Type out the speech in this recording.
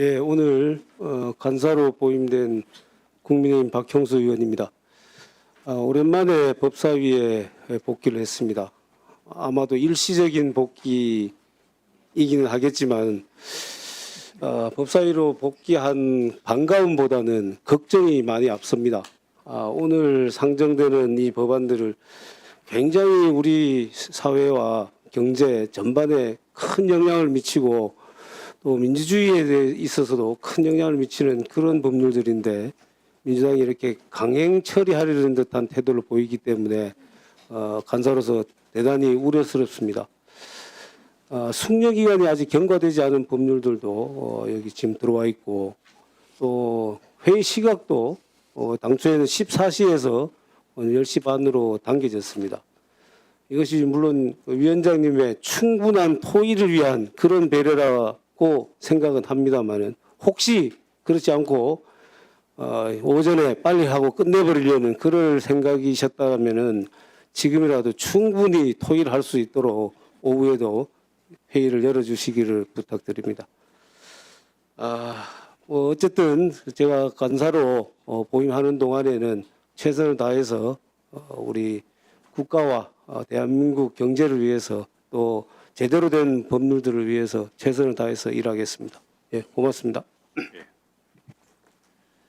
예, 오늘 어, 간사로 보임된 국민의힘 박형수 의원입니다. 아, 오랜만에 법사위에 복귀를 했습니다. 아마도 일시적인 복귀이기는 하겠지만 아, 법사위로 복귀한 반가움보다는 걱정이 많이 앞섭니다. 아, 오늘 상정되는 이 법안들을 굉장히 우리 사회와 경제 전반에 큰 영향을 미치고 또 민주주의에 있어서도 큰 영향을 미치는 그런 법률들인데 민주당이 이렇게 강행 처리하려는 듯한 태도를 보이기 때문에 어, 간사로서 대단히 우려스럽습니다. 어, 숙려 기간이 아직 경과되지 않은 법률들도 어, 여기 지금 들어와 있고 또 회의 시각도 어, 당초에는 14시에서 오늘 10시 반으로 당겨졌습니다. 이것이 물론 그 위원장님의 충분한 토의를 위한 그런 배려라 고 생각은 합니다만은 혹시 그렇지 않고 어, 오전에 빨리 하고 끝내버리려는 그럴 생각이셨다면은 지금이라도 충분히 토의를 할수 있도록 오후에도 회의를 열어주시기를 부탁드립니다. 아, 뭐 어쨌든 제가 간사로 어, 보임하는 동안에는 최선을 다해서 어, 우리 국가와 어, 대한민국 경제를 위해서 또 제대로 된 법률들을 위해서 최선을 다해서 일하겠습니다. 예, 고맙습니다. 예,